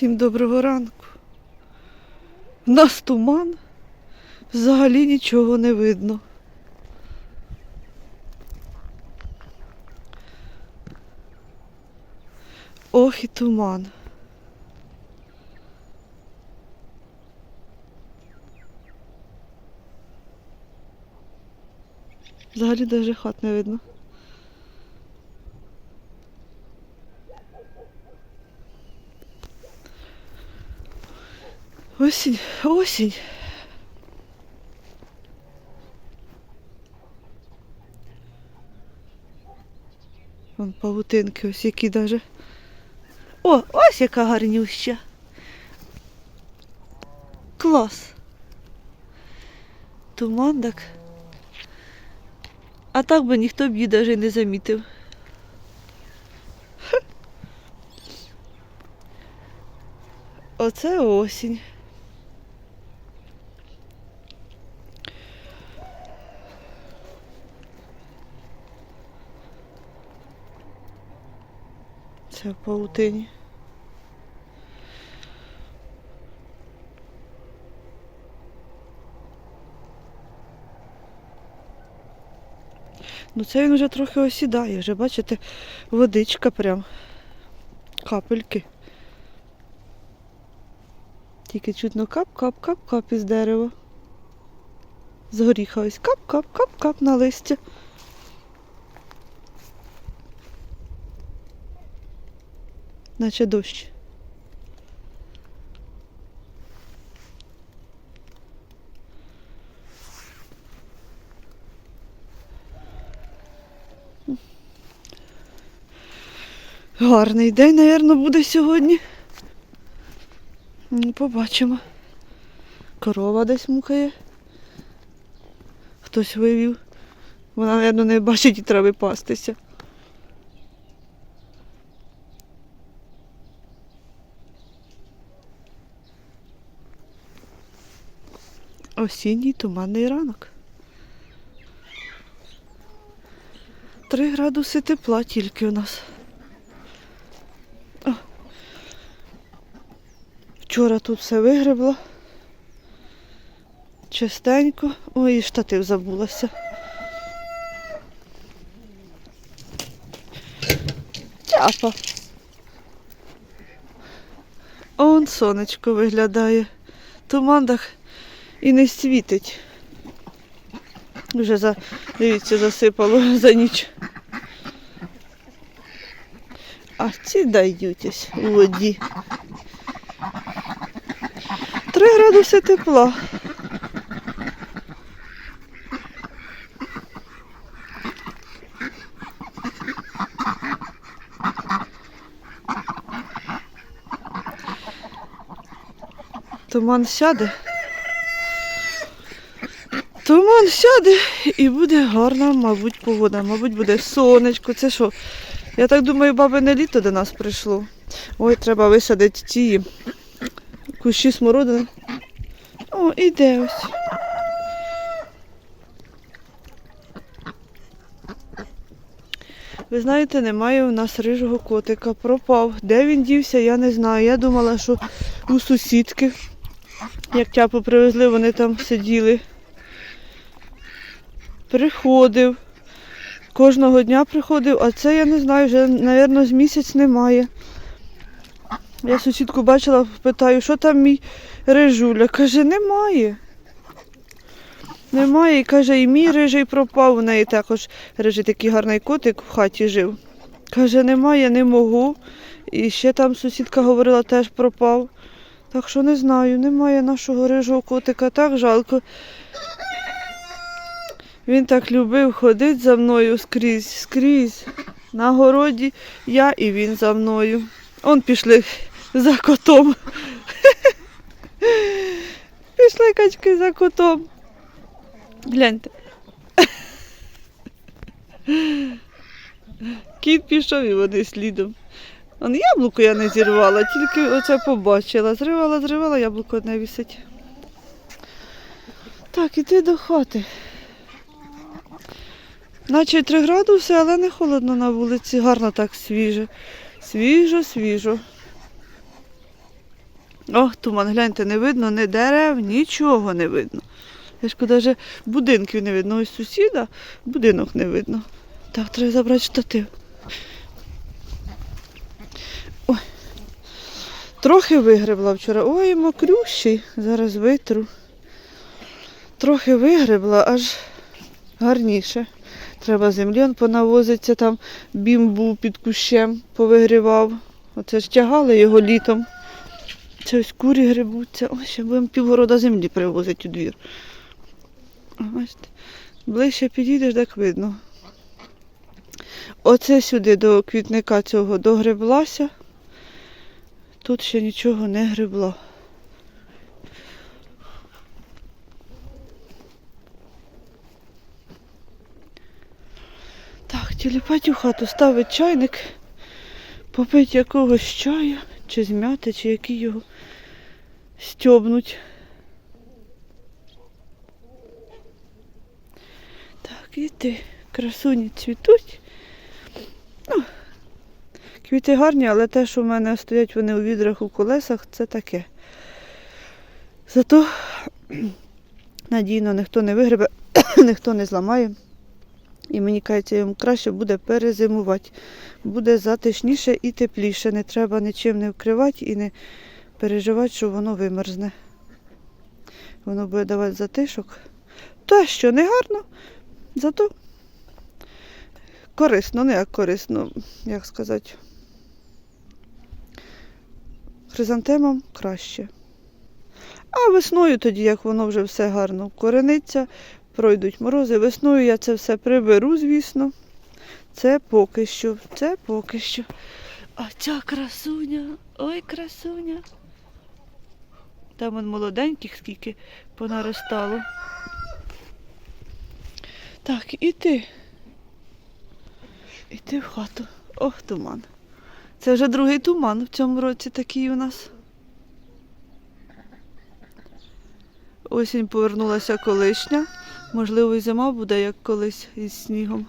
Всім доброго ранку. У нас туман. Взагалі нічого не видно. Ох і туман. Взагалі навіть хат не видно. Осінь, осінь. Вон павутинки ось які даже. О, ось яка гарнюща. Клас. Туман так. А так би ніхто б її навіть не замітив. Оце осінь. В паутині. Ну це він вже трохи осідає, вже бачите, водичка прям. Капельки. Тільки чутно кап-кап-кап-кап із дерева. З горіха ось кап-кап-кап-кап на листя. Наче дощ. Гарний день, напевно, буде сьогодні. Ну, побачимо. Корова десь мукає. Хтось вивів. Вона, мабуть, не бачить і треба пастися. Осінній туманний ранок. Три градуси тепла тільки у нас. О. Вчора тут все вигребла. Чистенько. Ой, і штатив забулася. Тяпа. Он сонечко виглядає. Туман так і не світить. Вже за, дивіться, засипало за ніч. А ці даються у воді. Три градуси тепла. Туман сяде. Туман сяде і буде гарна, мабуть, погода. Мабуть, буде сонечко. Це що? Я так думаю, бабине літо до нас прийшло. Ой, треба висадити ці кущі смородини. О, іде ось. Ви знаєте, немає у нас рижого котика. Пропав. Де він дівся, я не знаю. Я думала, що у сусідки. Як тяпу привезли, вони там сиділи. Приходив. Кожного дня приходив, а це я не знаю, вже, мабуть, з місяць немає. Я сусідку бачила, питаю, що там мій рижуля. Каже, немає. Немає. І каже, і мій рижий пропав. У неї також рижий такий гарний котик в хаті жив. Каже, немає, не можу. І ще там сусідка говорила, теж пропав. Так що не знаю, немає нашого рижого котика, так жалко. Він так любив ходити за мною скрізь, скрізь. На городі я і він за мною. Он пішли за котом. Пішли качки за котом. Гляньте. Кіт пішов і вони слідом. Он яблуко я не зірвала, тільки оце побачила. Зривала, зривала, яблуко одне висить. Так, іди до хати. Наче 3 градуси, але не холодно на вулиці. Гарно так свіже. Свіжо, свіжо. О, туман, гляньте, не видно ні дерев, нічого не видно. Я ж навіть будинків не видно. Ось сусіда, будинок не видно. Так, треба забрати штатив. Ой. Трохи вигребла вчора. Ой, мокрющий. Зараз витру. Трохи вигребла, аж гарніше. Треба землі он понавозиться, там бім був під кущем, повигрівав. Оце ж тягали його літом. Це ось курі грибуться. Ось ще будемо півгорода землі привозити у двір. Бачите, ближче підійдеш, так видно. Оце сюди до квітника цього догреблася. Тут ще нічого не гребла. Так, тіліпать у хату ставить чайник, попить якогось чаю, чи змяти, чи який його стьобнуть. Так, і ти, красуні цвітуть. Ну, квіти гарні, але те, що в мене стоять вони у відрах у колесах, це таке. Зато надійно ніхто не вигребе, ніхто не зламає. І мені кажеться, йому краще буде перезимувати. Буде затишніше і тепліше. Не треба нічим не вкривати і не переживати, що воно вимерзне. Воно буде давати затишок. Те, що не гарно, зато корисно, не як корисно, як сказати. Хризантемам краще. А весною тоді, як воно вже все гарно вкорениться, пройдуть морози. Весною я це все приберу, звісно. Це поки що, це поки що. А ця красуня, ой, красуня. Там он молоденьких скільки понаростало. Так, іти. Іти в хату. Ох, туман. Це вже другий туман в цьому році такий у нас. Осінь повернулася колишня. Можливо, і зима буде, як колись із снігом.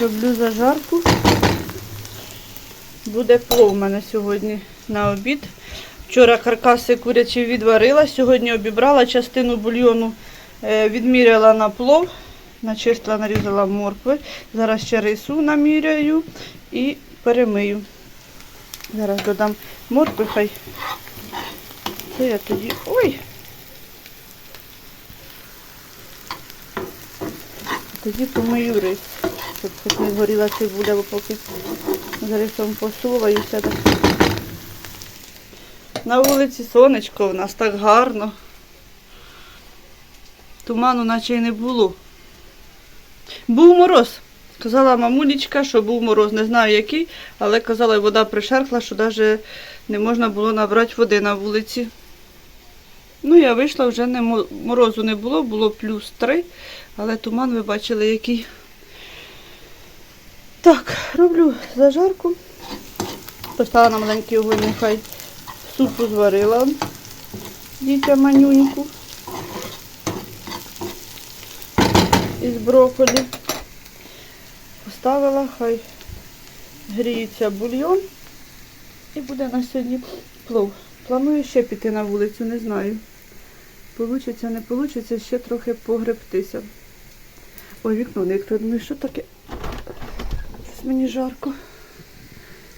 Роблю зажарку. Буде плов у мене сьогодні на обід. Вчора каркаси курячі відварила, сьогодні обібрала частину бульйону, е, відміряла на плов, начистила, нарізала моркви. Зараз ще рису наміряю і перемию. Зараз додам моркви, хай. Це я тоді. Ой! Тоді помию рис, щоб хоч не згоріла цибуля, бо поки з рисом посуваюся. Так. На вулиці сонечко у нас так гарно. Туману наче й не було. Був мороз. Казала мамулечка, що був мороз, не знаю який, але казала, вода пришерхла, що навіть не можна було набрати води на вулиці. Ну, я вийшла, вже не морозу не було, було плюс 3, але туман ви бачили який. Так, роблю зажарку. Поставила на маленький огонь, нехай супу зварила дітям манюньку із брокколі. Поставила, хай гріється бульйон і буде на сьогодні плов. Планую ще піти на вулицю, не знаю. Получиться, не получиться, ще трохи погребтися. Ой, вікно не відкрито. Думаю, що таке? Щось мені жарко.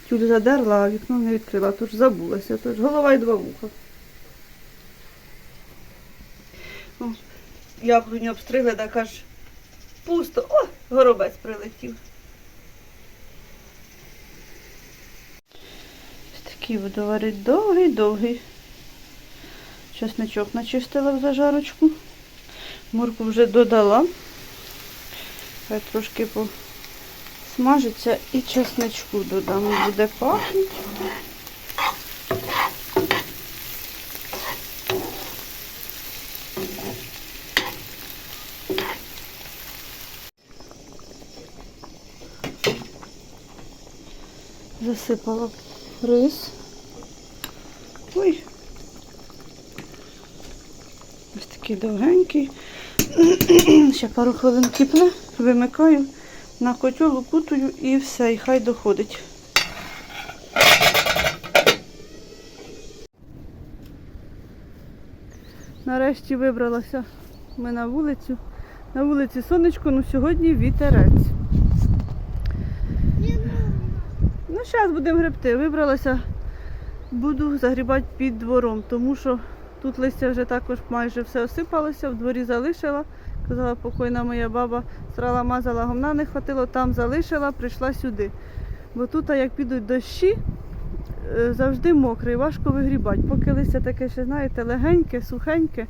Тюль задерла, а вікно не відкрила, тож забулася. Тож голова і два вуха. О, яблуню обстригли, так аж пусто. О, горобець прилетів. Ось такий буду варити довгий-довгий. Чесничок начистила в зажарочку. Морку вже додала. Хай трошки посмажиться і чесничку додам. Буде пахнути. Засипала рис. Ой. Ось такий довгенький. Ще пару хвилин кипне, вимикаю На котел укутую і все, і хай доходить. Нарешті вибралася ми на вулицю. На вулиці сонечко, ну сьогодні вітерець. Ну, зараз будемо гребти. Вибралася, буду загрібати під двором, тому що тут листя вже також майже все осипалося, в дворі залишила. Казала покойна моя баба, срала мазала, гомна не хватило, там залишила, прийшла сюди. Бо тут, як підуть дощі, е, завжди мокрий, важко вигрібати. Поки листя таке ще, знаєте, легеньке, сухеньке,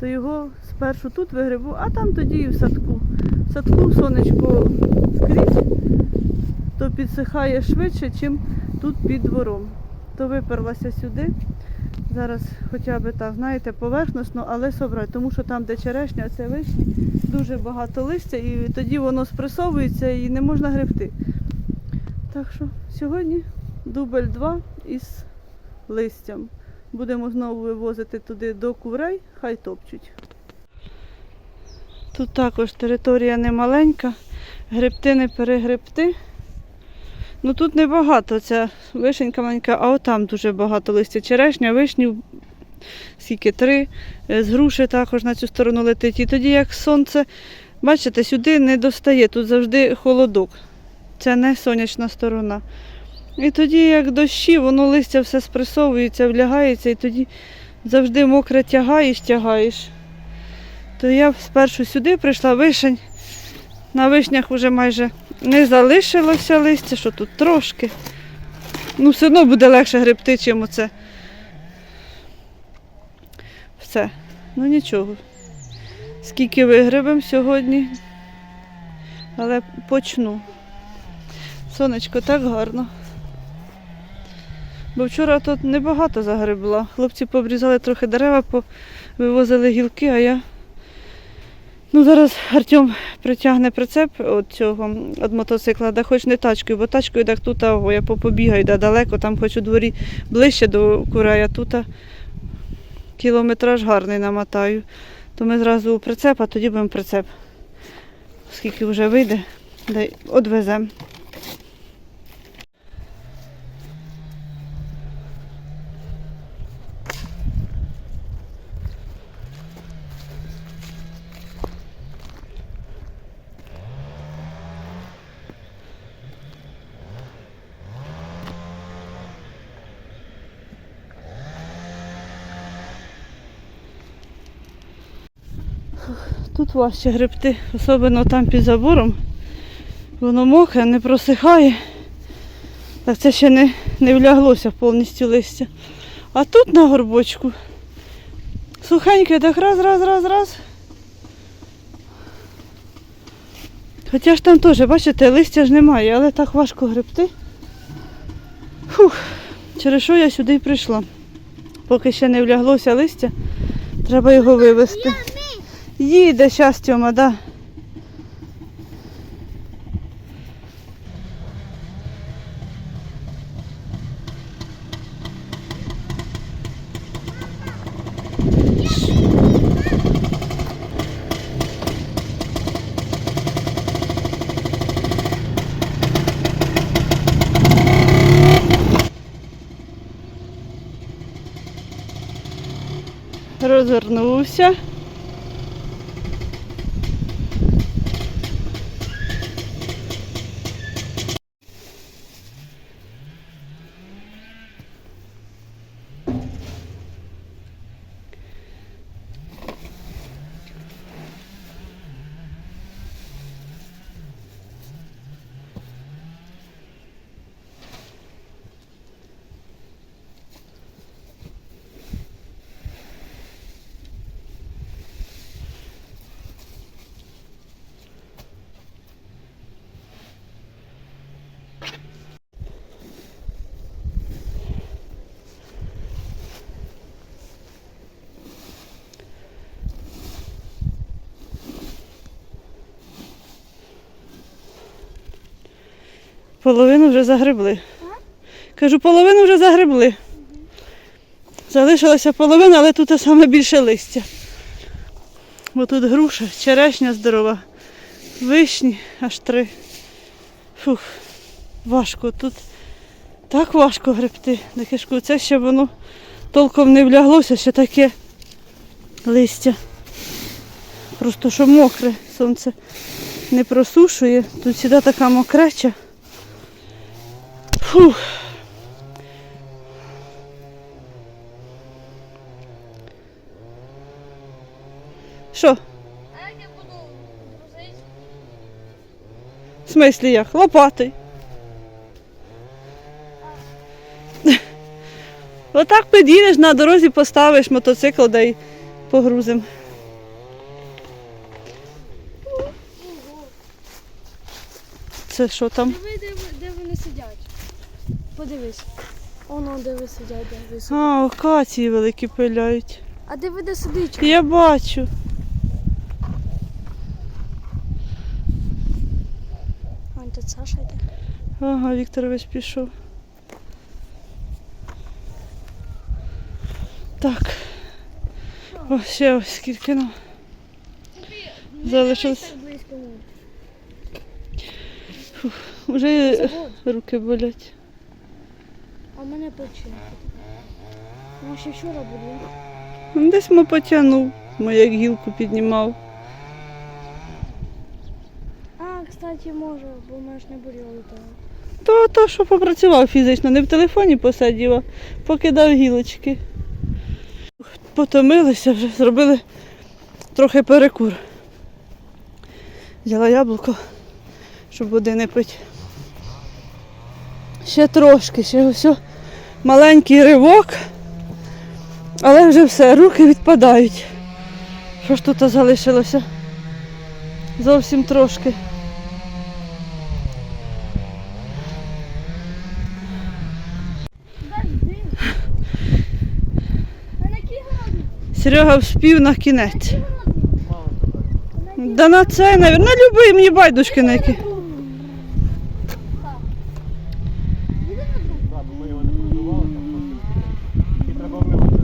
то його спершу тут вигрібу, а там тоді і в садку. В садку сонечко скрізь, то підсихає швидше, ніж тут під двором. То виперлася сюди. Зараз хоча б так, знаєте, поверхносно, але собрати, тому що там, де черешня, це вишні, дуже багато листя, і тоді воно спресовується і не можна гребти. Так що сьогодні дубль 2 із листям. Будемо знову вивозити туди до курей, хай топчуть. Тут також територія немаленька, гребти не перегребти. Ну тут небагато, ця вишенька маленька, а отам дуже багато листя. Черешня, вишнів, скільки три, е, з груші також на цю сторону летить. І тоді як сонце, бачите, сюди не достає, тут завжди холодок. Це не сонячна сторона. І тоді, як дощі, воно листя все спресовується, влягається, і тоді завжди мокре тягаєш, тягаєш. То я спершу сюди прийшла вишень. На вишнях вже майже не залишилося листя, що тут трошки. Ну, все одно буде легше гребти, чим оце. Все. Ну нічого. Скільки вигребемо сьогодні. Але почну. Сонечко так гарно. Бо вчора тут небагато загребла. Хлопці пообрізали трохи дерева, вивозили гілки, а я. Ну, зараз Артем притягне прицеп від цього від мотоцикла, да хоч не тачкою, бо тачкою так тут я побігаю да, далеко, там хоч у дворі ближче до курей, а тут кілометраж гарний намотаю. То ми зразу прицеп, а тоді будемо прицеп. Скільки вже вийде, да одвеземо. Тут важче гребти, особливо там під забором. Воно мокре, не просихає. Так це ще не, не вляглося повністю листя. А тут на горбочку сухеньке, так раз, раз, раз, раз. Хоча ж там теж, бачите, листя ж немає, але так важко гребти. Фух, через що я сюди прийшла. Поки ще не вляглося листя, треба його вивезти. Їде Тьома, да. Розвернувся. Половину вже загребли. Кажу, половину вже загребли. Залишилася половина, але тут саме більше листя. Бо тут груша, черешня здорова, вишні аж три. Фух, важко тут. Так важко гребти. На кишку. Це ще воно толком не вляглося, ще таке листя. Просто що мокре, сонце не просушує. Тут сюди така мокреча. Фух. Що? Я буду грузити? В смислі як? Лопатою. Отак під'їдеш на дорозі, поставиш мотоцикл да й погрузимо. Це що там? Диви, де, де вони сидять. Подивись. Оно, де ви сидять, де ви. А, акації великі пиляють. А де ви де сидить? Я бачу. Ань, тут Саша йде. Ага, Вікторович пішов. Так. О, ще ось скільки нам. Залишилось. Так. Уже руки болять. Мене. Ну, ще вчора було. Ну, Десь ми потягнув, ми як гілку піднімав. А, кстати, може, бо мене ж не боліло того. То, то, що попрацював фізично, не в телефоні посидів, а покидав гілочки. Потомилися вже, зробили трохи перекур. Взяла яблуко, щоб води не пити. Ще трошки, ще о- маленький ривок, але вже все, руки відпадають. Що ж тут залишилося? Зовсім трошки. Серега вспів на кінець. Да на це, навіть, на любий мені байдужки на які. Їде на друг? Так, бо ми його не продавали, там просто і треба вмивати.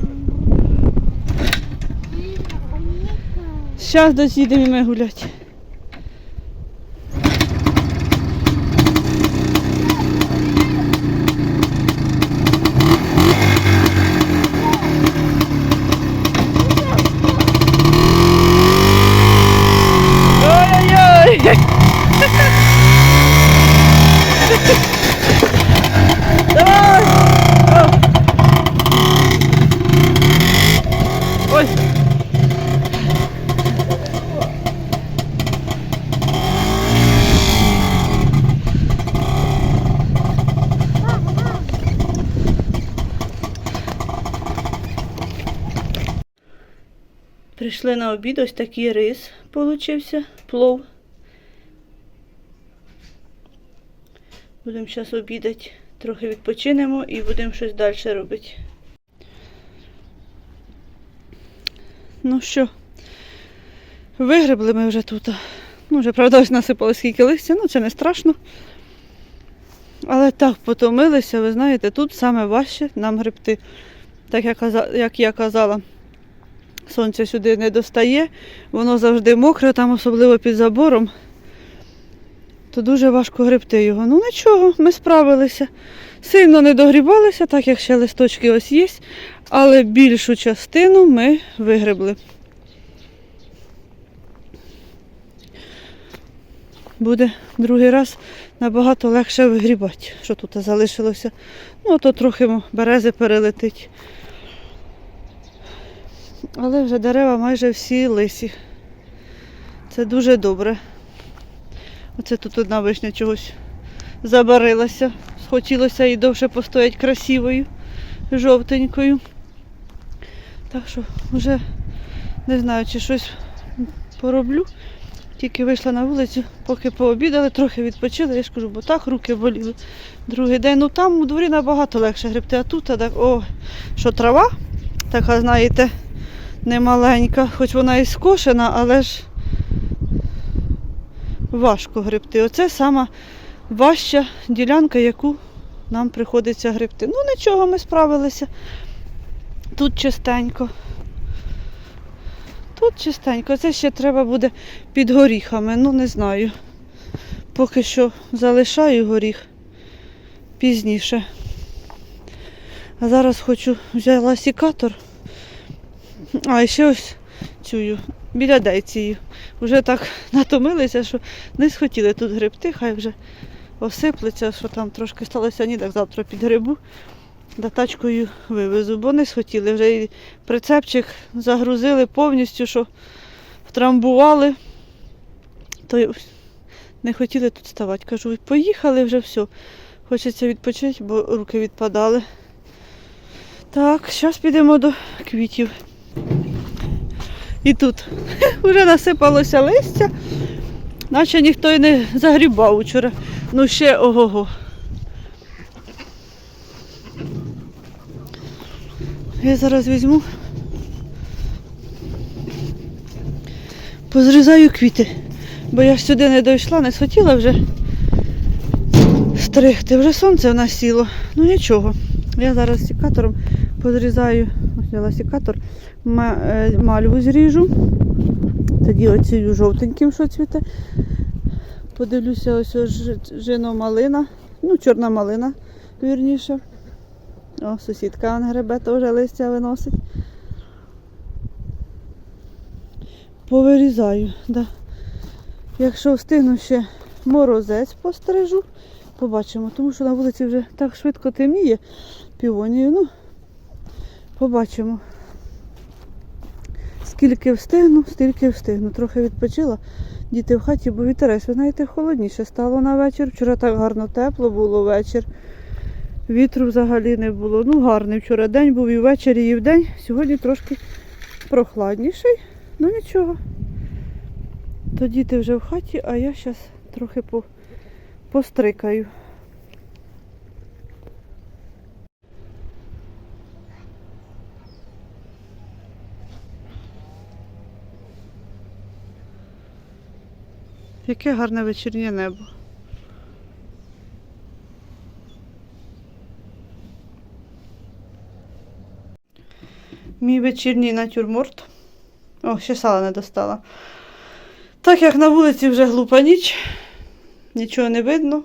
Зараз доїдемо ми гуляти. Ой-ой-ой! Давай! О! Ой! Прийшли на обід, ось такий рис получився, плов. Будемо зараз обідати, трохи відпочинемо і будемо щось далі робити. Ну що, вигребли ми вже тут. Ну, вже, правда, ось насипали скільки листя, ну це не страшно. Але так потомилися, ви знаєте, тут саме важче нам гребти. Так як, я казала, сонце сюди не достає, воно завжди мокре, там особливо під забором. То дуже важко гребти його. Ну нічого, ми справилися. Сильно не догрібалися, так як ще листочки ось є, але більшу частину ми вигребли. Буде другий раз набагато легше вигрібати, що тут залишилося. Ну, а то трохи берези перелетить. Але вже дерева майже всі лисі. Це дуже добре. Оце тут одна вишня чогось забарилася. Схотілося і довше постоять красивою, жовтенькою. Так що вже не знаю, чи щось пороблю. Тільки вийшла на вулицю, поки пообідали, трохи відпочили, я ж кажу, бо так руки боліли. Другий день, ну там у дворі набагато легше гребти, а тут так, о, що трава, така, знаєте, немаленька, хоч вона і скошена, але ж важко гребти. Оце сама важча ділянка, яку нам приходиться гребти. Ну нічого, ми справилися. Тут чистенько. Тут чистенько. Це ще треба буде під горіхами, ну не знаю. поки що залишаю горіх пізніше. А зараз хочу взяла сікатор. А і ще ось цю біля дейцію. Вже так натомилися, що не схотіли тут гребти, хай вже осиплеться, що там трошки сталося ні, так завтра підгребу. Да тачкою вивезу, бо не схотіли. Вже і прицепчик загрузили повністю, що втрамбували. То не хотіли тут ставати. Кажу, поїхали вже все. Хочеться відпочити, бо руки відпадали. Так, зараз підемо до квітів. І тут вже насипалося листя, наче ніхто й не загрібав вчора. Ну ще ого-го. Я зараз візьму. Позрізаю квіти, бо я ж сюди не дійшла, не схотіла вже стригти. Вже сонце в нас сіло. Ну нічого. Я зараз сікатором позрізаю, взяла сікатор, е, мальву зріжу. Тоді оцю жовтеньким, що цвіте. Подивлюся, ось жино малина. Ну, чорна малина, вірніше. О, сусідка гребе, теж листя виносить. Повирізаю, да. Якщо встигну ще морозець пострижу, побачимо, тому що на вулиці вже так швидко темніє півонію. Ну, побачимо. Скільки встигну, стільки встигну. Трохи відпочила. Діти в хаті, бо вітерець, ви знаєте, холодніше стало на вечір. Вчора так гарно тепло було вечір. Вітру взагалі не було. Ну, гарний вчора день був і ввечері, і вдень. Сьогодні трошки прохладніший. Ну нічого. То діти вже в хаті, а я зараз трохи по, пострикаю. Яке гарне вечірнє небо. Мій вечірній натюрморт. О, ще сала не достала. Так як на вулиці вже глупа ніч, нічого не видно.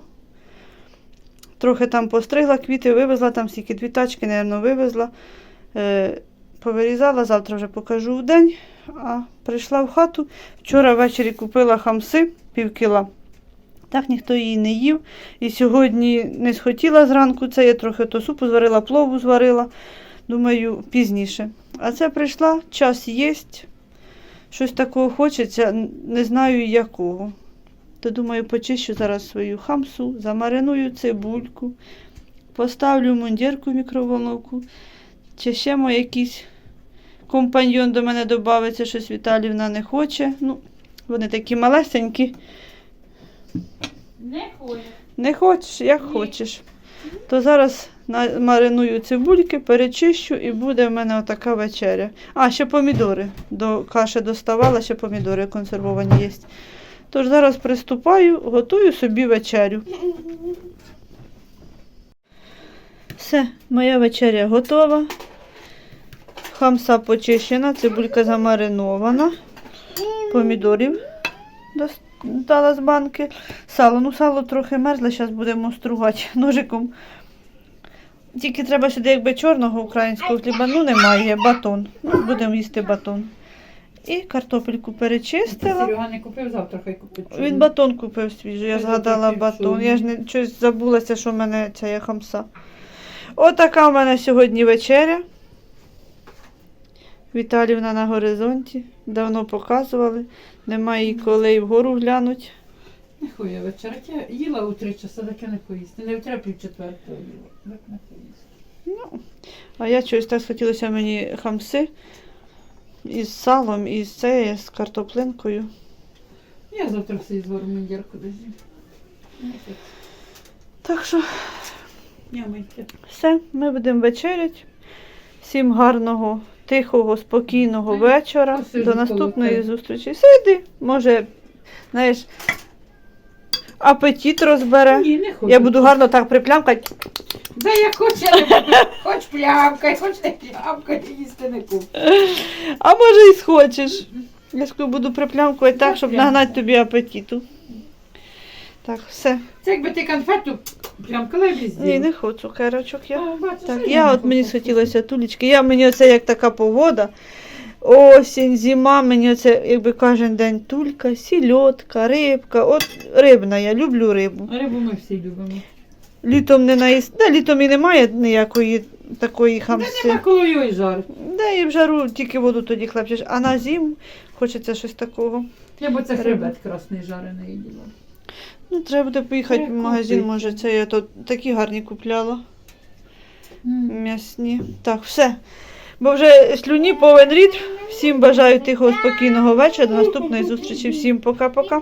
Трохи там постригла, квіти вивезла, там стільки дві тачки, мабуть, вивезла. Е, повирізала, завтра вже покажу в день. А прийшла в хату. Вчора ввечері купила хамси пів кіла. Так ніхто її не їв. І сьогодні не схотіла зранку це, я трохи то супу зварила, плову зварила. Думаю, пізніше. А це прийшла, час єсть. Щось такого хочеться, не знаю якого. То думаю, почищу зараз свою хамсу, замариную цибульку, поставлю мундірку в мікроволновку. Чи ще мо якийсь компаньйон до мене додається, щось Віталівна не хоче. Ну, вони такі малесенькі. Не хочу. Не хочеш, як хочеш. То зараз мариную цибульки, перечищу і буде в мене отака вечеря. А, ще помідори. До каші доставала, ще помідори консервовані є. Тож зараз приступаю, готую собі вечерю. Все, моя вечеря готова. Хамса почищена, цибулька замаринована. Помідорів дос- дала з банки. Сало. Ну, сало трохи мерзле, зараз будемо стругати ножиком. Тільки треба сюди якби чорного українського хліба, ну немає, батон. Ну, будемо їсти батон. І картопельку перечистила. Серега не купив, завтра хай купить. Він батон купив свіжий, я згадала батон. Я ж не щось забулася, що в мене ця є хамса. Отака в мене сьогодні вечеря. Віталівна на горизонті. Давно показували. Немає коли і вгору глянуть. Не хуя. Я їла у три часа, так я не поїсти. Не вчора пів четвертого їла. Так не поїсти. А я щось так схотілося мені хамси із салом, і з цією, з картоплинкою. Я завтра все звару мундірку десь. Ну, так. Що Нямайте. все, ми будемо вечерять. Всім гарного, тихого, спокійного вечора. До наступної зустрічі. Сиди, може, знаєш, апетит розбере. Ні, не хочу. Я буду гарно так приплямкати. Да я хочу, я не. Хоч плямкай, хоч не плямкай, їсти не куп. А може і схочеш. Я скажу, буду приплямкувати так, щоб нагнати тобі апетиту. Так, все. Це якби ти конфету прям колебі. Ні, не хочу цукерочок я. Так, я от мені схотілося тулечки. Я мені оце як така погода. Осінь, зима, мені оце якби кожен день тулька, сільотка, рибка. От рибна, я люблю рибу. Рибу ми всі любимо. Літом не наїсть. Да, літом і немає ніякої такої Та хамси. нема коли його жарити. Да, і в жару тільки воду тоді хлебчиш. А на зиму хочеться щось такого. Я б це хребет красний жарений їла. Ну, треба буде поїхати в магазин, може, це я тут такі гарні купляла. М'ясні. Так, все. Бо вже слюні повен рід. Всім бажаю тихого, спокійного вечора. До наступної зустрічі. Всім пока-пока.